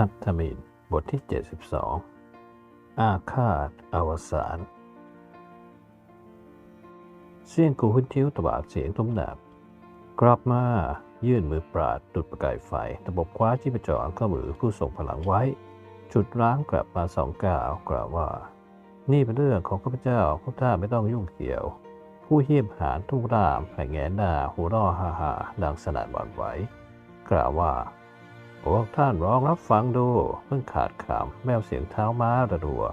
หัตถมินบทที่ 72 อาฆาตอวสานเสียงกูหุ่นทิ้วตะบากเสียงตุ้มหนับกลับมายื่นมือปราดดุดประกายไฟตะบกคว้าที่ประจรเข้ามือผู้ส่งพลังไว้ จุดล้างกลับมาสองก้าวกล่าวว่า นี่เป็นเรื่องของข้าพเจ้าพวกท่านไม่ต้องยุ่งเกี่ยว ผู้เหี้ยมหานทุ่งรามแหงแงนหน้าหัวร่อฮ่าฮ่าดังสนั่นหวั่นไหวกล่าวว่า พวกท่านลองรับฟังดู เพิ่งขาดคำแมวเสียงเท้าม้าระรัว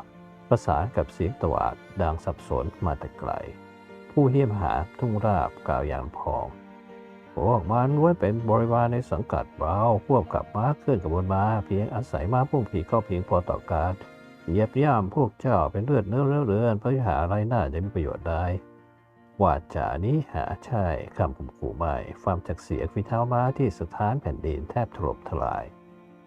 ประสานกับเสียงตวาดดังสับสนมาแต่ไกล ผู้เหี้ยมหาทุ่งราบกล่าวอย่างพองพวกมันล้วนเป็นบริวารในสังกัดเราควบกับม้าเคลื่อนกระบวนม้าเพียงอาศัยม้าพุ่งผีก็เพียงพอต่อการเยียบย่ำพวกเจ้าเป็นเลือดเนื้อเลือเรือนเพื่อหาอะไรน่าจะมีประโยชน์ได้ วาจานี้หาใช่คำข่มขู่ไม่ฟังจากเสียงฝีเท้าม้าที่สถานแผ่นดินแทบถล่มทลาย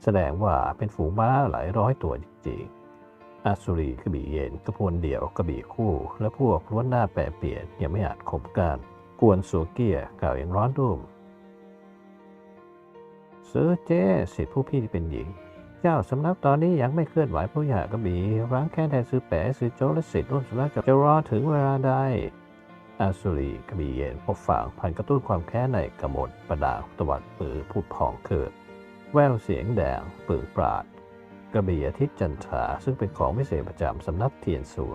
แสดงว่าเป็นฝูงม้าหลายร้อยตัวจริงๆอาสุรีกระบี่เย็นกระพวนเดี่ยวกระบี่คู่ และพวกล้วนหน้าแปรเปลี่ยนยังไม่อาจข่มกันกวนสัวเกียกล่าวอย่างร้อนรุ่มซื้อเจ้สิทธิผู้พี่ที่เป็นหญิง เจ้าสำนักตอนนี้ยังไม่เคลื่อนไหวผู้หญากระบี่ร้างแค่แทนซื้อแปะซื้อโจและสิทธิ์ร่วมสำนักจะรอถึงเวลาใด อาสุรีกระบี่เย็นพบฝั่งพันกระตุ้นความแค้นในกระมดประดาตวัดปือพูดพองเกิด แววเสียงแดงปึงปราด กระบี่อาทิตย์จันทราซึ่งเป็นของวิเศษประจำสำนักเทียนสัว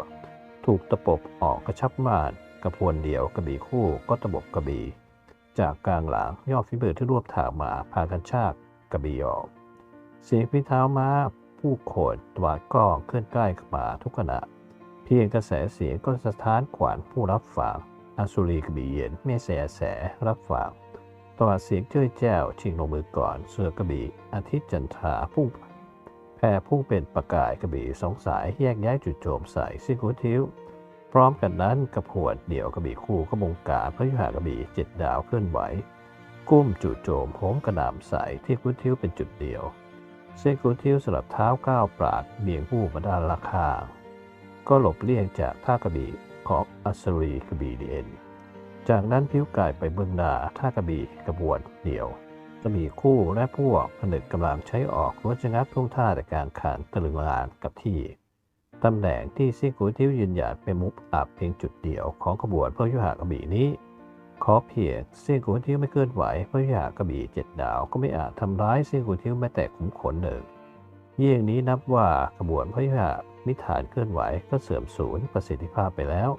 ถูกตะปบออกกระชับม่านกระพวนเดียวกระบี่คู่ก็ตะบกกระบี่จากกลางหลังยอดฝีมือที่รวบถางมาพากันชากกระบี่ออกเสียงพิเท้าม้าผู้โขดตวาดก้องเคลื่อนใกล้ขมาทุกขณะ เพียงกระแสเสียงก็สะท้านขวัญผู้รับฟัง อาสุรีกระบี่เย็นไม่แสแสรับฟังตวาดเสียงเจ้ยแจ้วชิงลงมือก่อนเสือกระบี่อาทิตย์จันทราพุ่งแผ่พุ่งเป็นประกายกระบี่สองสายแยกย้ายจุดโจมใส่ซิกุทิวพร้อมกันนั้นกระพวนเดี่ยวกระบี่คู่ก็บงการพระยุหากระบี่เจ็ดดาวเคลื่อนไหว กุ้มจู่โจมโหมกระนำใส่ที่กุทิวเป็นจุดเดียวเส้นกุทิวสลับเท้าก้าวปราดเบี่ยงผู้มาด้านละข้างก็หลบเลี่ยงจากท่ากระบี่ ของอัศรีกระบี่เดนจากนั้นพิ้วกายไปเบื้องหน้าท่ากระบี่กระบวนเดี่ยวกระบี่คู่และพวกผนึกกำลังใช้ออกรถชงัดทุ่งท่าแต่การขานตะลึงลานกับที่ตำแหน่งที่ซิกูทิวยืนหยัดเป็นมุกอับเพียงจุดเดียวของขบวนพระยุหากระบี่นี้ ขอเพียงซียกูทิวไม่เคลื่อนไหวพระยุหากระบี่เจ็ดดาวก็ไม่อาจทำร้ายซียกูทิวแม้แต่ขุมขนหนึ่งเยี่ยงนี้นับว่าขบวนพระยุหา มิฐานเคลื่อนไหวก็เสื่อมสูญประสิทธิภาพไปแล้ว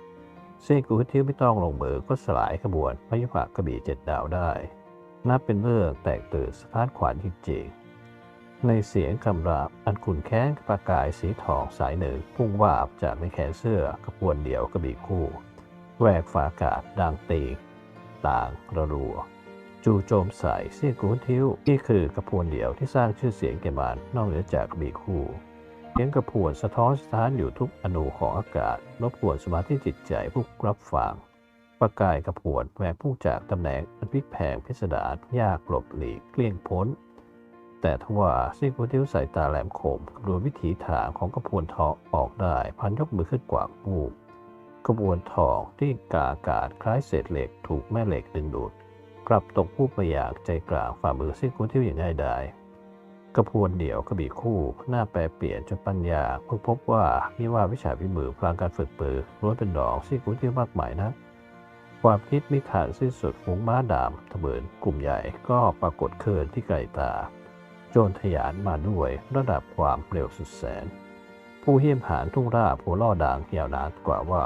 เซียกูทิวไม่ต้องลงมือก็สลายขบวนพยุหากระบี่เจ็ดดาวได้ นับเป็นเรื่องแตกตื่นสะท้านขวัญจริงๆในเสียงคำรามอันขุนแค้นประกายสีทองสายหนึ่งพุ่งวาบจากในแขนเสื้อกระพวนเดียวกระบี่คู่แหวกฝากาศดังตีต่างระรัวจู่โจมใส่เสียกูทิวนี่คือกระพวนเดียวที่สร้างชื่อเสียงแก่มันนอกเหนือจากกระบี่คู่ เสียงกระพวนสะท้อนสถานอยู่ทุกอนูของอากาศรบกวนสมาธิจิตใจผู้รับฟังประกายกระพวนแหวกผู้จากตำแหน่งอันพิกแผงพิสดารยากหลบหลีกเกลี้ยงพ้น แต่ทว่าซิกูทิวสายตาแหลมคมคำนวณวิถีทางของกระพวนทองออกได้พันยกมือขึ้นกว่าดมูกกระบวนทองที่กาอากาศคล้ายเศษเหล็กถูกแม่เหล็กดึงดูดกลับตกผู้ประยากใจกลางฝ่ามือซิกูทิวอย่างง่ายดาย กระพวนเดี่ยวกระบี่คู่หน้าแปรเปลี่ยนจนปัญญาเพิ่งพบว่ามีว่าวิชาพิมือพลางการฝึกปือล้วนเป็นดอกซิกูทิวมากมายนะความคิดมิทานสิ้นสุดฝูงม้าดามทะเบินกลุ่มใหญ่ก็ปรากฏเคินที่ไกลตา โจรทยานมาด้วยระดับความเร็วสุดแสน ผู้เหี้ยมหานทุ่งราบหัวล่อด่างยาวนานกว่าว่า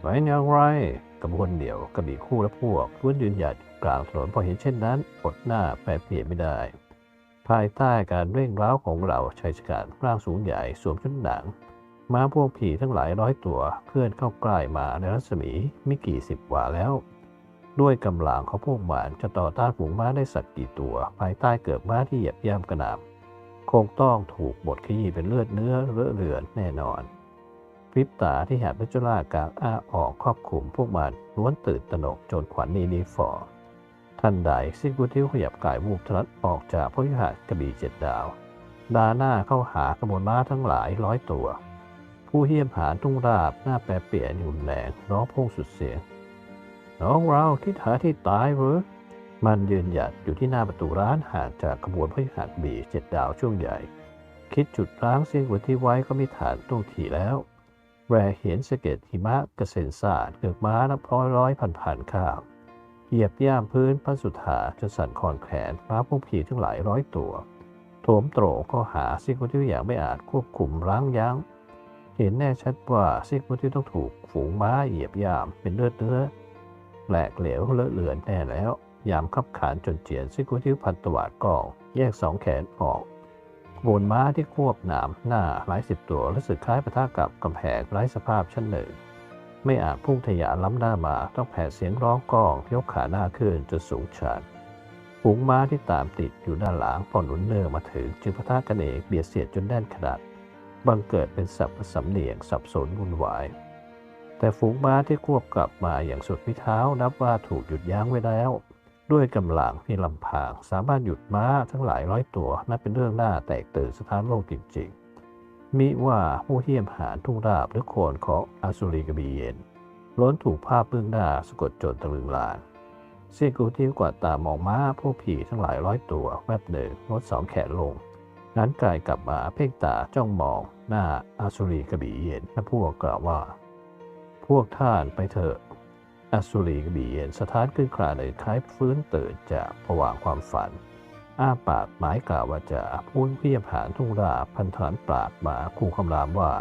ไว้อย่างไรกระบวนเดี่ยวกระบี่คู่และพวกล้วนยืนหยัดกลางถนนพอเห็นเช่นนั้นอดหน้าแปรเปลี่ยนไม่ได้ ภายใต้การเร่งร้าวของเราชายชกันร่างสูงใหญ่สวมชุดหนัง ม้าพวกผีทั้งหลายร้อยตัวเคลื่อนเข้าใกล้มาในรัศมีไม่กี่สิบวาแล้ว ด้วยกำลังของพวกมันจะต่อต้านฝูงม้าได้สักกี่ตัว ภายใต้เกิดม้าที่เหยียบย่ำกระหน่ำคงต้องถูกบดขยี้เป็นเลือดเนื้อเลอะเลือนแน่นอนพริบตาที่หาดพิจุลากางอ้าออกครอบคลุมพวกมันล้วนตื่นตระหนกจนขวัญนีนีฟอร์ ทันใดซิกูทิวขยับกายวูบทลัดออกจากพระวิหากระบี่เจ็ดดาว ดาหน้าเข้าหากระบวนม้าทั้งหลายร้อยตัว ผู้เหี้ยมหานทุ่งราบหน้าแปรเปลี่ยนอยู่แรงร้องพุ่งสุดเสียง น้องเราคิดหาที่ตายหรอมันยืนหยัดอยู่ที่หน้าประตูร้านห่างจากขบวนพยุหกบีเจ็ดดาวช่วงใหญ่ คิดจุดร้างเสียงหัวที่ไว้ก็มีฐานต้งถีแล้วแรเห็นสะเก็ดหิมะกระเซ็นสาดเกือกม้านับร้อยร้อยพันพันข้าว เหยียบย่ามพื้นพระสุธาจนสั่นคลอนแขนม้าพวกผีทั้งหลายร้อยตัวโถมโตรก็หาสิ่งที่อย่างไม่อาจควบคุมรั้งยั้ง เห็นแน่ชัดว่าสิ่งที่ต้องถูกฝูงม้าเหยียบย่ามเป็นเลือดเนื้อแหลกเหลวเลอะเลือนแน่แล้ว ยามขับขานจนเจียนซิกุทิวพันตวาดกอง แยกสองแขนออกบนม้าที่ควบหนามหน้าหลายสิบตัวรู้สึกคล้ายประทะกับกำแพงไร้สภาพชั้นหนึ่ง ไม่อาจพุ่งทะยานล้ำหน้ามา ต้องแผ่เสียงร้องก้องยกขาหน้าขึ้นจนสูงชันฝูงม้าที่ตามติดอยู่ด้านหลังพอหนุนเนื่อมาถึงจึงปะทะกันเองเบียดเสียดจนแน่นขนาดบังเกิดเป็นสับสำเนียงสับสนวุ่นวาย แต่ฝูงม้าที่ควบกลับมาอย่างสุดพิเท้านับว่าถูกหยุดยั้งไว้แล้ว ด้วยกำลังที่ลำพางสามารถหยุดม้าทั้งหลายร้อยตัวนับเป็นเรื่องน่าแตกตื่นสถานโลกจริงๆ มิว่าผู้เหี้ยมหาทุ่งราบหรือโคนของอาสุรีกบีเยนล้นถูกภาพเบื้องหน้าสะกดจนตะลึงลานเสียกูที่กว่าตามองม้าผู้ผีทั้งหลายร้อยตัวแวบหนึ่งลดสองแขนลง นั้นกายกลับมาเพ่งตาจ้องมองหน้าอาสุรีกบีเย็นและพวกกล่าวว่า พวกท่านไปเถอะอาสุรีกบีเย็นสถานขึ้นคราเลยคล้ายฟื้นตื่นจากผวางความฝัน อ้าปากหมายกล่าวว่าจะพูดเพียบหานทุ่งราพันธานปราดมาคู่คำรามว่า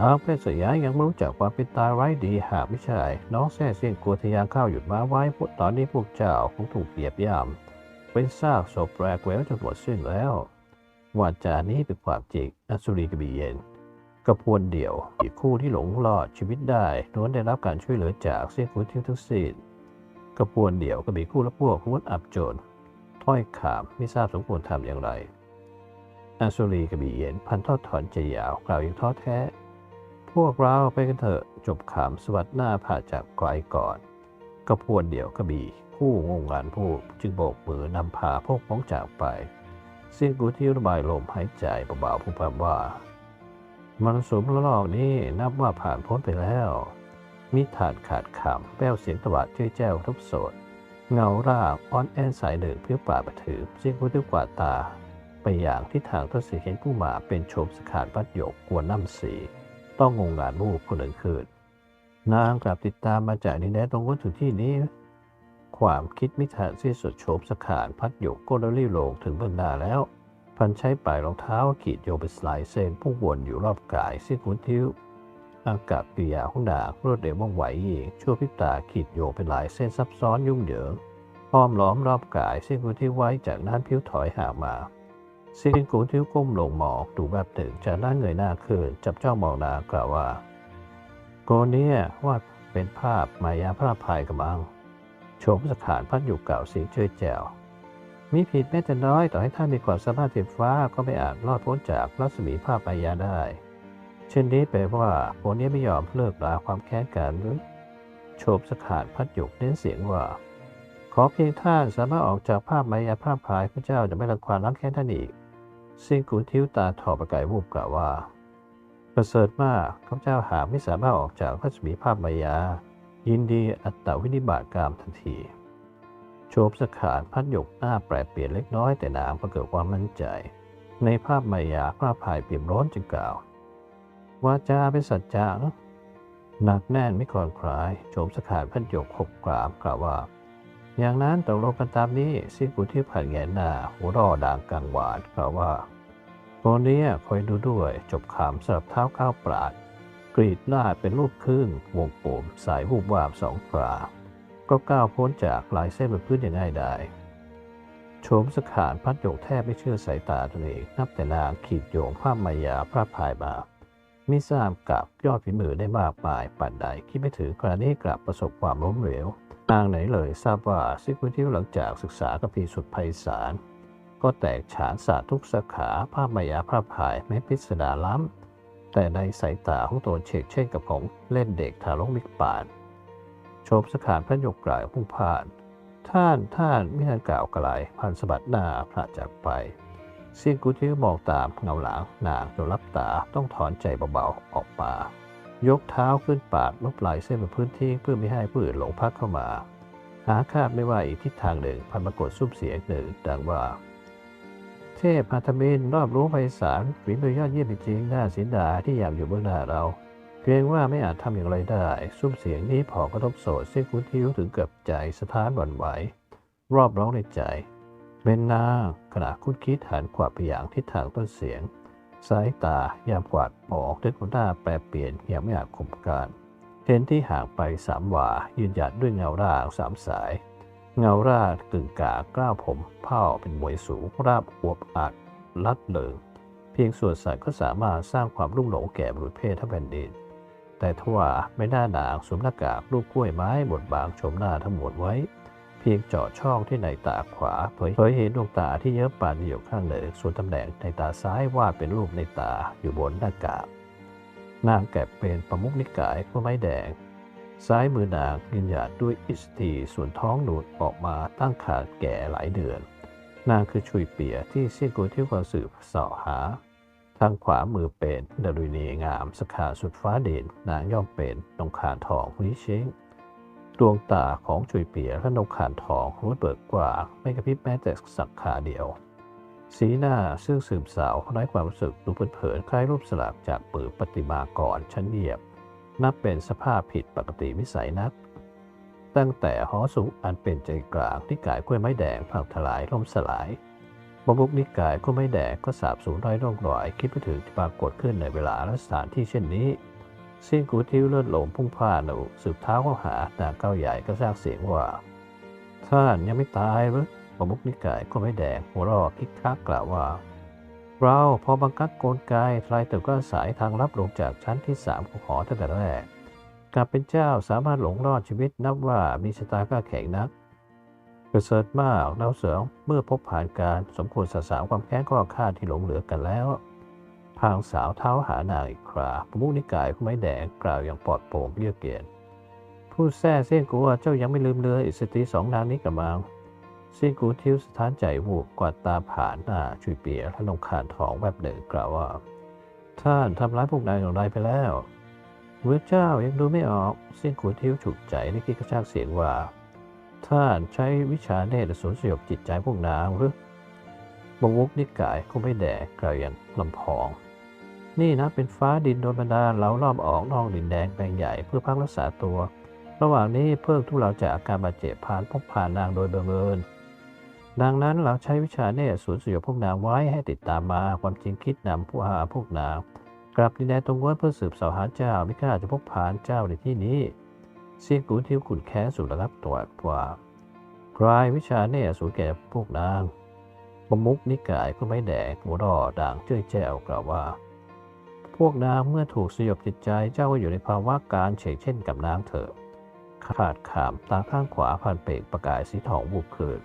น้องเพชรสยามยังไม่รู้จักความเป็นตายไร้ดีหากไม่ใช่น้องแซ่เสียงกลัวทยานข้าวหยุดมาไว้พวกตอนนี้พวกเจ้าคงถูกเปียบย่ำเป็นซากศพแปลกแหววจนหมดสิ้นแล้ววาจานี้เป็นความจริงอสุรีกบีเย็นกระพวนเดี่ยวอีกคู่ที่หลงรอดชีวิตได้ล้วนได้รับการช่วยเหลือจากเสียงคุณทิ้งทั้งสิ้น กระพวนเดี่ยวก็มีคู่และพวกมุดอับโจนถ้อยขามไม่ทราบสมควรทำอย่างไรอสุรีกบีเย็นพันทอดถอนใจยาวกล่าวอย่างท้อแท้ พวกเราไปกันเถอะจบขามสวัสดหน้าผ่าจากไกลก่อนกระพวนเดี่ยวกระบี่คู่งงงานผู้จึงโบกมือนำพาพวกพ้องจากไป เสียงกูที่ระบายลมหายใจเบาๆผู้พำว่า มันสมระลอกนี้นับว่าผ่านพ้นไปแล้ว มิถาดขาดคำแป้วเสียงตวัดเจ้ยแจ้วทุบโสด เงาร่างอ้อนแอนสายหนึ่งเพื่อป่าประถือเสียงกูที่กว่าตา ไปอย่างที่ทางทศเห็นผู้มาเป็นโฉมสขาดบัดหยกกวนน้ำสี ต้องงงงานมูกคนหนึ่งคืนนางกลับติดตามมาจากดินแดนตรงวัตถุที่นี้ ความคิดมิถานสิ้นสุดโฉมสขานพัดหยกก็ได้รีลงถึงเบื้องหน้าแล้ว พันใช้ปลายรองเท้าขีดโยงเป็นสลเส้นพุ่งวนอยู่รอบกายสิ้นขุนทิ้ว อากาศกิริยาของนางรวดเร็วว่องไวยิ่งชั่วพริบตาขีดโยงเป็นหลายเส้นซับซ้อนยุ่งเหยิงอ้อมล้อมรอบกายเส้นขุนทิ้วไว้จากนั้นผิวถอยห่างมาเส้นขุนทิ้วก้มลงมองดูแบบหนึ่งจากนั้นเงยหน้าขึ้นจับจ้องมองนากล่าวว่า โกเนี้ว่าเป็นภาพมายาพระพายกำลังโฉมสถานพัดอยู่เก่าเสียงเชยแจวมีผิดแม้แต่น้อยต่อให้ท่านมีความสามารถเทียฟ้าก็ไม่อาจรอดพ้นจากรัศมีภาพมายาได้ เช่นนี้แปลว่าโคนนี้ไม่ยอมเลิกลาความแค้นกันหรือโฉมสถานพัดหยกเน้นเสียงว่า ขอเพียงท่านสามารถออกจากภาพมายาภาพพายพระเจ้าจะไม่รังควานรังแค้นท่านอีกซิงกุนทิวตาถอประกายวูบกล่าวว่า ประเสริฐมากข้าเจ้าหาไม่สามารถออกจากพรัศมีภาพมายา ยินดีอัตตวินิบาตกรรมทันทีโฉบสขานพัดหยกหน้าแปรเปลี่ยนเล็กน้อยแต่นางประเกิดความมั่นใจ ในภาพมายาภาพภายเปี่ยมร้อนจึงกล่าว วาจาเป็นสัจจะหนักแน่นไม่คลอนคลายโฉมสขานพัดหยกหกกรามกล่าวว่า อย่างนั้นตกลงกันตามนี้สิ้นกุที่ผ่านแงนหน้าหัวรอด่างกลางหวานกล่าวว่าโคนนี้คอยดูด้วย จบขามสลับเท้าข้าวปราด กรีดหน้าเป็นรูปครึ่งวงกลมสายวูบวาบสองปลาก็ก้าวพ้นจากลายเส้นบนพื้นอย่างง่ายดายโฉมสขานพัดโยกแทบไม่เชื่อสายตาตัวเองนับแต่นางขีดโยงผ้ามายาพระพายมา มิทราบกับยอดฝีมือได้มากมายป่านใดคิดไม่ถึงครานี้กลับประสบความล้มเหลวนางไหนเลยทราบว่าซิกุทิวหลังจากศึกษากับพีสุดไพศาลก็แตกฉานศาสตร์ทุกสาขาภาพมายาภาพภายไม่พิสดารล้ำ แต่ในสายตาของตัวเชกเช่นกับของเล่นเด็กทารกมิกปานโฉมสขานพระยกกลาวพุ่งผ่าน ท่านท่านไม่ทันกล่าวกลายพันสบัดหน้าพระจากไป เสียงกุทิวมองตามเงาหลังนางจนรับตาต้องถอนใจเบาๆออกมายกเท้าขึ้นปาดลบลายเส้นบนพื้นที่เพื่อไม่ให้ผู้อื่นหลงพักเข้ามา หาคาดไม่ว่าอีกทิศทางหนึ่งพันปรากฏซุ่มเสียงหนึ่งดังว่า เทพพัทมินรอบรู้ไพศาลฝีมือยอดเยี่ยมจริงๆน่าเสินดาที่อยากอยู่เบื้องหน้าเราเกรงว่าไม่อาจทำอย่างไรได้ ซุ้มเสียงนี้พอกระทบโสดเส้นคุ้นทิวถึงเกือบใจสะท้านหวั่นไหว รอบร้องในใจ เบนนางขณะคุ้นคิดหันขวาดไปอย่างทิศทางต้นเสียง สายตายามกวาดมองด้วยหน้าแปรเปลี่ยนอย่างไม่อาจข่มการเห็นที่ห่างไปสามวายืนหยัดด้วยเงาร่างสามสาย เงาร่างกึ่งกากล้าวผมเผ้าเป็นมวยสูงราบอวบอัดลัดเลิงเพียงส่วนสัตว์ก็สามารถสร้างความรุ่งหลงแก่บุรุษเพศทั้งแผ่นดิน แต่ทว่าไม่น่าหนางสวมหน้ากากรูปกล้วยไม้บดบางชมหน้าทั้งหมดไว้ เพียงเจาะช่องที่ในตาขวาเผยเผยเห็นดวงตาที่เยิ้มปานอยู่ข้างเหนึ่งส่วนตำแหน่งในตาซ้ายวาดเป็นรูปในตาอยู่บนหน้ากากนางแกะเป็นประมุขนิกายผู้ไม้แดง ซ้ายมือนางยืนหยัดด้วยอิสตีส่วนท้องหนูดออกมาตั้งขาดแก่หลายเดือน นางคือชุยเปียที่เสี่ยงกูที่ความสืบเสาะหา ทางขวามือเป็นดารุณีงามสขาสุดฟ้าเด่นนางย่อมเป็นนงคานทองวิเช้ง ดวงตาของชุยเปียและนงคานทองรู้เบิกกว่าไม่กระพริบแม้แต่สักขาเดียว สีหน้าซึ่งสืบสาวไร้ความรู้สึกดูเผินๆคล้ายรูปสลักจากปือปฏิมากรชั้นเยียบ นับเป็นสภาพผิดปกติวิสัยนัก ตั้งแต่หอสูงอันเป็นใจกลางที่กายกล้วยไม้แดงพังทลายล่มสลายบมุกนิกายกล้วยไม้แดงก็สาบสูญไร้ร่องรอยคิดไม่ถึงจะปรากฏขึ้นในเวลาและสถานที่เช่นนี้ เสียงกูทิวเลือดลมพุ่งพ่านหนูสืบเท้าเข้าหานางเก้าใหญ่ก็สร้างเสียงว่า ท่านยังไม่ตายหรือบมุกนิกายก็ไม่แดงหัวรอคิกคักกล่าวว่า เราพอบังคับโกลไกทลายตึกก็สายทางลับลงจากชั้นที่สามของหอตั้งแต่แรกกลับเป็นเจ้าสามารถหลงรอดชีวิตนับว่ามีชะตาก้าแข็งนักประเสริฐมากดาเสือเมื่อพบผ่านการสมควรสะสางความแค้นข้อข้าที่หลงเหลือกันแล้ว พางสาวเท้าหานางอีกคราประมุขนิกายผู้ไม้แดงกล่าวอย่างปลอดโปร่งเยือกเย็นผู้แท้เส้นกูว่าเจ้ายังไม่ลืมเรืออิสตรีสองนางนี้กับมังเซียงกูทิ้วสถานใจวูบกวาดตาผ่านหน้าชุยเปียและลงขานทองแบบหนึ่งกล่าวว่า ท่านทำร้ายพวกนายอย่างไรไปแล้วเมื่อเจ้ายังดูไม่ออกเซียงกูทิ้วฉุกใจในที่กระชากเสียงว่า ท่านใช้วิชาเนตรสูญสยบจิตใจพวกนางหรือบงวุกนิกายก็ไม่แดกกล่าวอย่างลำพอง นี่นะเป็นฟ้าดินโดนบันดาลเรารอบออกนอกดินแดงแปลงใหญ่เพื่อพักรักษาตัว ระหว่างนี้เพิ่งทุเลาจากอาการบาดเจ็บผ่านพบผ่านนางโดยบังเอิญดังนั้นเราใช้วิชาเนตสูญสยบพวกนางไว้ให้ติดตามมาความจริงคิดนำผู้หาพวกนางกลับดินแดนตรงง้วนเพื่อสืบสาวหาเจ้าไม่กล้าจะพบผ่านเจ้าในที่นี้เสียงกูทิวขุนแค้นสุดระงับตัวกว่าใครวิชาเนตสูญแก่พวกนางประมุกนิกายก็ไม่แดกหัวรอด่างเจ้ยแจ้วกล่าวว่า พวกนางเมื่อถูกสยบจิตใจเจ้าก็อยู่ในภาวะการเฉกเช่นกับนางเถอะขาดขามตาข้างขวาผ่านเปกประกายสีทองบุบเกิด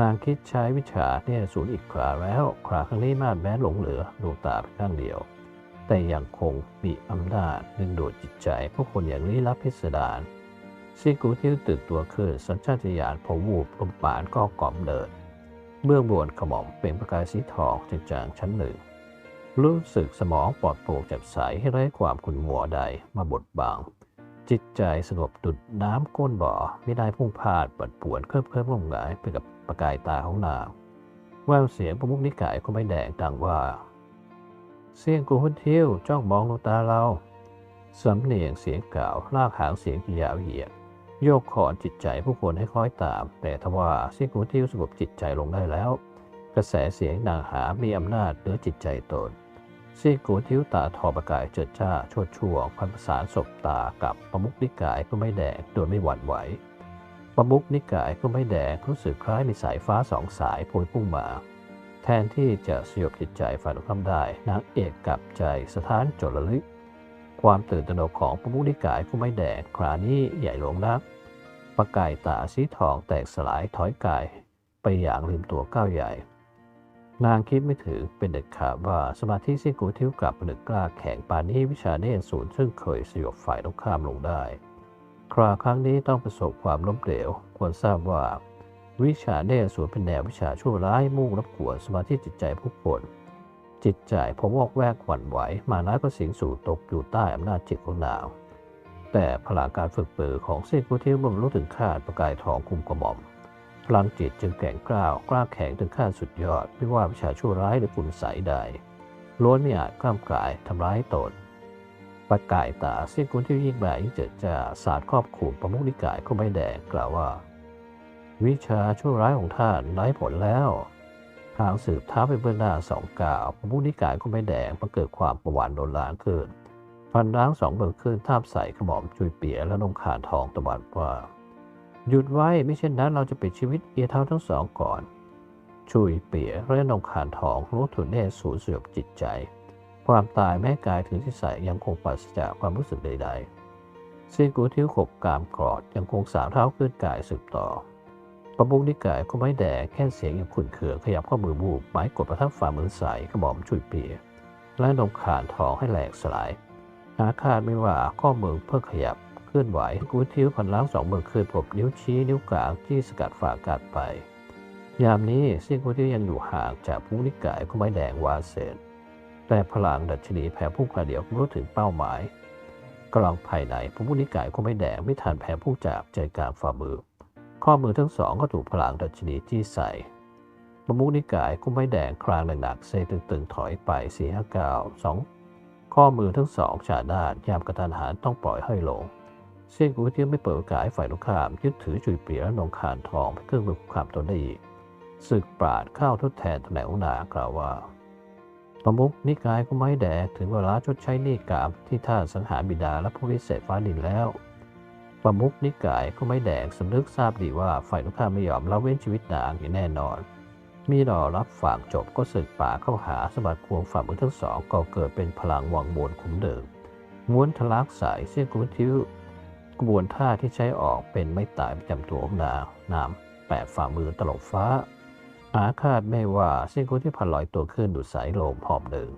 นางคิดใช้วิชาเนี่ยสูญอีกคราแล้วคราครั้งนี้มาแม้หลงเหลือดวงตาข้างเดียว แต่ยังคงมีอำนาจดึงดูดจิตใจพวกคนอย่างลี้ลับพิสดารซีกูที่ตื่นตัวขึ้นสัญชาตญาณพอวูบลมปานก็กล่อมเดินเบื้องบนขมอมเป็นประกายสีทองจางๆชั้นหนึ่ง รู้สึกสมองปลอดโปร่งแจ่มใสให้ไร้ความขุ่นมัวใดมาบดบัง จิตใจสงบดุดน้ำก้นบ่อไม่ได้พุ่งพาดปัดป่วนเคลิบเคลิบลงหงายไปกับประกายตาของนางแววเสียงประมุกนิกายก็ไม่แดงดังว่า เสียงกูหุ่นเที่ยวจ้องมองดวงตาเราสำเนียงเสียงกล่าวลากหางเสียงยาวเหยียดโยกขอนจิตใจผู้คนให้คล้อยตาม แต่ทว่าเสียงกูเที่ยวสงบจิตใจลงได้แล้ว กระแสเสียงนางหามีอำนาจเหนือจิตใจตน ซีกูทิวตาทอประกายเจิดจ้าโชดช่วงพันประสานศบตากับประมุกนิกายก็ไม่แดงโดยไม่หวั่นไหวประมุกนิกายก็ไม่แดงรู้สึกคล้ายมีสายฟ้าสองสายโพยพุ่งมา แทนที่จะสยบจิตใจฝ่ายตรงข้ามได้นางเอกกลับใจสถานจดระลึก ความตื่นตระหนกของประมุกนิกายก็ไม่แดงครานี้ใหญ่หลวงนักประกายตาสีทองแตกสลายถอยกาย ไปอย่างลืมตัวก้าวใหญ่ นางคิดไม่ถึงเป็นเด็ดขาดว่าสมาธิซิกูทิวกลับผนึกกล้าแข่งปานนี้วิชาเนตรศูนย์ซึ่งเคยสยบฝ่ายตรงข้ามลงได้ คราครั้งนี้ต้องประสบความล้มเหลวควรทราบว่า วิชาเนตรศูนย์เป็นแนววิชาชั่วร้ายมุ่งรับกวนสมาธิจิตใจผู้คน จิตใจพอวอกแวกหวั่นไหว มาน้อยก็สิงสู่ตกอยู่ใต้อำนาจจิตของนางแต่พลังการฝึกปือของเส้นกุทิวบรรลุถึงคาดประกายทองคุมกระหม่อม พลังจิตจึงแก่งกล้าวกล้าแข็งถึงขั้นสุดยอด ไม่ว่าวิชาชั่วร้ายหรือคุณใสยใดล้วนไม่อาจกล้ามกลายทำร้ายตนประกายตาเส้นกุทิวยิ่งใหญ่ยิ่งเจิดจ้าศาสตร์ครอบคลุมประมุขนิกายก็ไม่แดงกล่าวว่า วิชาชั่วร้ายของท่านไร้ผลแล้ว ทางสืบท้าไปเบื้องหน้าสองกล่าวพระมุขนิกายก็ไม่แดงมันเกิดความประวันโดนล้างขึ้นฟันร้างสองเบิกขึ้นทาบใส่ขมอมจุยเปียและนงขานทองตะวันว่า หยุดไว้ไม่เช่นนั้นเราจะปิดชีวิตเอียเท้าทั้งสองก่อนชุยเปียและนงขานทองรู้ถุนแน่สูญเสียจิตใจ ความตายแม้กายถึงที่ใส่ยังคงปราศจากความรู้สึกใดๆซีกูทิ้วขบกามกรอดยังคงสาวเท้าขึ้นกายสืบต่อประมุกนิกายก็ไม่แดกแค่เสียงย่างขุนเคืองขยับข้อมือบูบไม้กดประทับฝ่ามือใส่ขมอมชุยเปียและนมขานทองให้แหลกสลายหาคาดไม่ว่าข้อมือเพื่อขยับ เคลื่อนไหวกูทิ้วพันล้างสองมือคืนพบนิ้วชี้นิ้วกลางที่สกัดฝ่ากาศไป ยามนี้ซีกูทิ้วยังอยู่ห่างจากผู้นิกายก็ไม่แดงวาเซนแต่พลังดัชนีแผ่พุ่งกระเดียวรู้ถึงเป้าหมายกำลังภายในผู้นิกายก็ไม่แดงไม่ทันแผ่ผู้จากใจกลางฝ่ามือ ข้อมือทั้งสองก็ถูกพลังดัชนีจี้ใส่ประมุนิกายก็ไม่แดงครางหนักๆเซตึงๆถอยไปสี่ห้าเก้าสองข้อมือทั้งสองชาด้านยามกระทันหันต้องปล่อยให้ลง เส้นกูเทียวไม่เปิดโอกาสให้ฝ่ายลูกค้ามยึดถือจุยเปียและนองคานทองเป็นเครื่องมือคุกคามตนได้อีกศึกปราดเข้าทดแทนตำแหน่งอุณากล่าวว่าประมุขนิกายก็ไม่แดกถึงเวลาชดใช้หนี้กรรมที่ท่านสังหารบิดาและผู้วิเศษฟ้าดินแล้วประมุขนิกายก็ไม่แดกสำนึกทราบดีว่าฝ่ายลูกค้าไม่ยอมละเว้นชีวิตนางอย่างแน่นอน มีรอรับฝากจบก็สึกป่าเข้าหาสะบัดควงฝ่ามือทั้งสองก็เกิดเป็นพลังวังมวลขุมเดิมม้วนทะลักสายเสี้ยนกุนทิว ระบวนท่าที่ใช้ออกเป็นไม่ตายประจำตัวของนางนามแปดฝ่ามือตลบฟ้า อาคาดไม่ว่าเส้นกุที่พันลอยตัวขึ้นดูดสายลมหอมหนึ่ง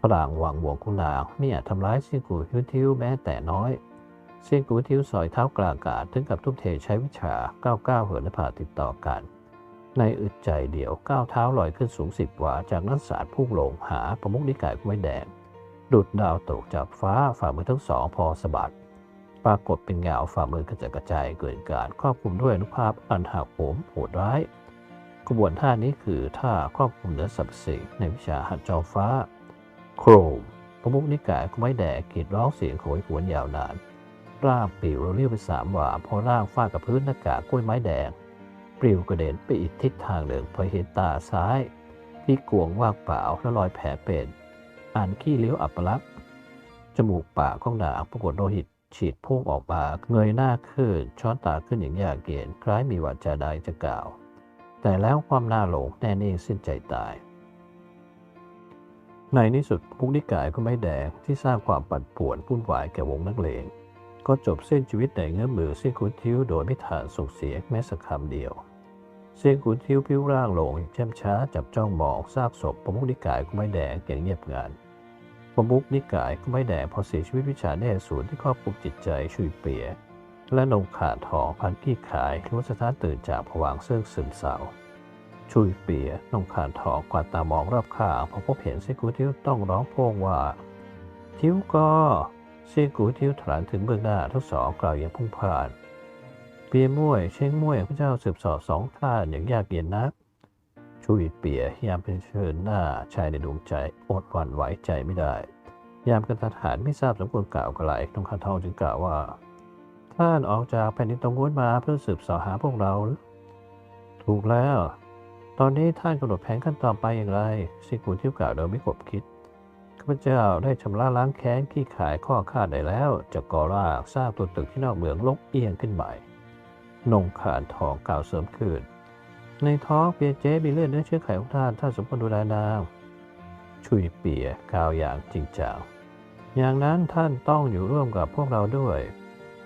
พลังวังวงของนางไม่อาจทำร้ายเส้นกุนทิวแม้แต่น้อยเส้นกุนทิวสอยเท้ากลางอากาศถึงกับทุ่มเทใช้วิชาก้าวก้าวเหินและผ่าติดต่อกัน ในอึดใจเดียวก้าวเท้าลอยขึ้นสูงสิบวาจากนั้นสาดพุ่งลงหาประมุขนิกายกุ้ยแดงดุดดาวตกจากฟ้าฝ่ามือทั้งสองพอสะบัด ปรากฏเป็นเงาฝ่ามือกระจัดกระจายเกิดการครอบคลุมด้วยอนุภาพอันหักโหมโหดร้ายกระบวนท่านี้คือท่าครอบคลุมเหนือสรรพสิ่งในวิชาหัดจอฟ้า โครมประมุขนิกายกุ้ยแดงกรีดร้องเสียงโหยหวนยาวนานร่างปลิวเรียวไปสามวาพอร่างฟาดกับพื้นหน้ากากกล้วยไม้แดงปลิวกระเด็นไปอีกทิศทางหนึ่งพอเห็นตาซ้าย ที่กวงว่างเปล่าและรอยแผลเป็น อ่านขี้เลี้ยวอัปลักษ์จมูกปากของนางปรากฏโลหิต ฉีดพุ่งออกมาเงยหน้าขึ้น ช้อนตาขึ้นอย่างยากเย็นคล้ายมีวาจาใดจะกล่าว แต่แล้วความน้าหลงแน่นิ่งสิ้นใจตาย ในที่สุดพุกนิกายก็ไม่แดงที่สร้างความปั่นป่วนวุ่นวายแก่วงนักเลงก็จบเส้นชีวิตในเงื้อมือเส้นขุนทิวโดยไม่ทานส่งเสียงแม้สักคำเดียว เส้นขุนทิวพิ้วร่างลงแช่มช้าจับจ้องมองซากศพประมุขนิกายก็ไม่แดงอย่างเงียบงัน ประมุขนิกายก็ไม่แดงพอเสียชีวิตวิชาแน่ศูนย์ที่ครอบคลุมจิตใจชุยเปีย และนงขาดทองพันกี้ขายรู้สถานตื่นจากผวางเสื่องซึมเศร้าชุยเปียนงขานทองกวาดตามองรอบข้างพอพบเห็นเซกูทิวต้องร้องโพ่งว่า ทิวก็เซกูทิวถลานถึงเบื้องหน้าทั้งสองกล่าวอย่างพุ่งผ่าน เปียม่วยเช้งม่วยพระเจ้าสืบสอบสองท่านอย่างยากเย็นนัก ชุยเปียยามเป็นเชิญหน้าชายในดวงใจอดหวั่นไหวใจไม่ได้ ยามกันตฐานไม่ทราบสมควรกล่าวกระไรนงคานทองจึงกล่าวว่า ท่านออกจากแผ่นดินตรงนู้นมาเพื่อสืบเสอหาพวกเราหรือถูกแล้ว ตอนนี้ท่านกำหนดแผนขั้นตอนไปอย่างไรสิกุลที่กล่าวโดยไม่กบคิดข้าพเจ้าได้ชำระล้างแค้นขี้ขายข้อข้าได้แล้วจะก่อร่างสร้างตัวตึกที่นอกเมืองลกเอียงขึ้นใหม่นงขานทองกล่าวเสริมคืน ในท้องเปียเจ๊มีเลือดเนื้อเชื้อไขของท่านท่านสมควรดูแลนางชุยเปียกล่าวอย่างจริงจังอย่างนั้นท่านต้องอยู่ร่วมกับพวกเราด้วย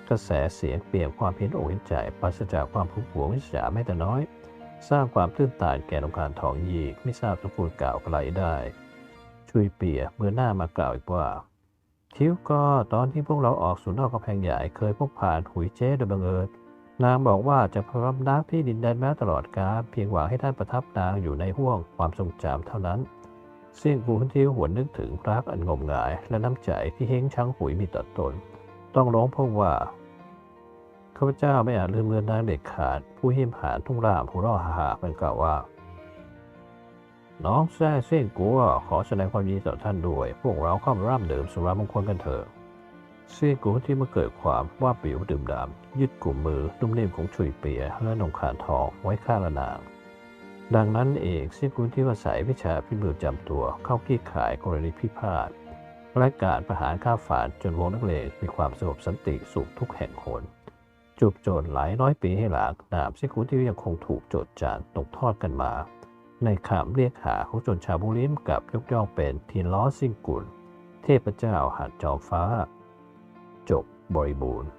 กระแสเสียงเปลี่ยนความเห็นอกเห็นใจปราศจากความผูกหวงวิจาแม้แต่น้อย สร้างความตื้นตานแก่นงคารทองยีกไม่ทราบสมควรกล่าวอะไรได้ชุยเปียเมื่อหน้ามากล่าวอีกว่าทิวก็ตอนที่พวกเราออกสู่นอกกำแพงใหญ่เคยพบผ่านหุยเจ้โดยบังเอิญ นางบอกว่าจะพรับนักที่ดินแดนแม้ตลอดกาลเพียงหวังให้ท่านประทับนางอยู่ในห่วงความทรงจำเท่านั้นซึ่งกูทิวหวนนึกถึงรักอันงมงายและน้ำใจที่เฮงช้างหุยมีต่อตน ต้องร้องพราะว่าข้าพเจ้าไม่อาจลืมเลือนนางเด็ดขาด ผู้หิมหานทุ่งรามผู้ร่อหาหาเป็นกล่าวว่า น้องแซ่เส้นกัวขอแสดงความยินดีต่อท่านด้วย พวกเราเข้ามาร่ำดื่มสุรามงคลกันเถอะ เส้นกัวที่มาเกิดความว่าปิวดื่มดำยึดกลุ่มมือนุ่มนิ่มของฉุยเปียและนงขานทองไว้ข้างละนาง ดังนั้นเองเส้นกุลที่ว่าสายวิชาพิมือจำตัวเข้าขี้ขายกรณีพิพาทและการประหารข้าฝานจนวงนักเลงมีความสงบสันติสุขทุกแห่งหนจูบโจรหลายร้อยปีให้หลังนามเส้นกุลที่ยังคงถูกโจดจานตกทอดกันมา ในคำเรียกหาของชนชาวบุรีมกับยกย่องเป็นทีนล้อซิงกุล เทพเจ้าหัดจอมฟ้า จบบริบูรณ์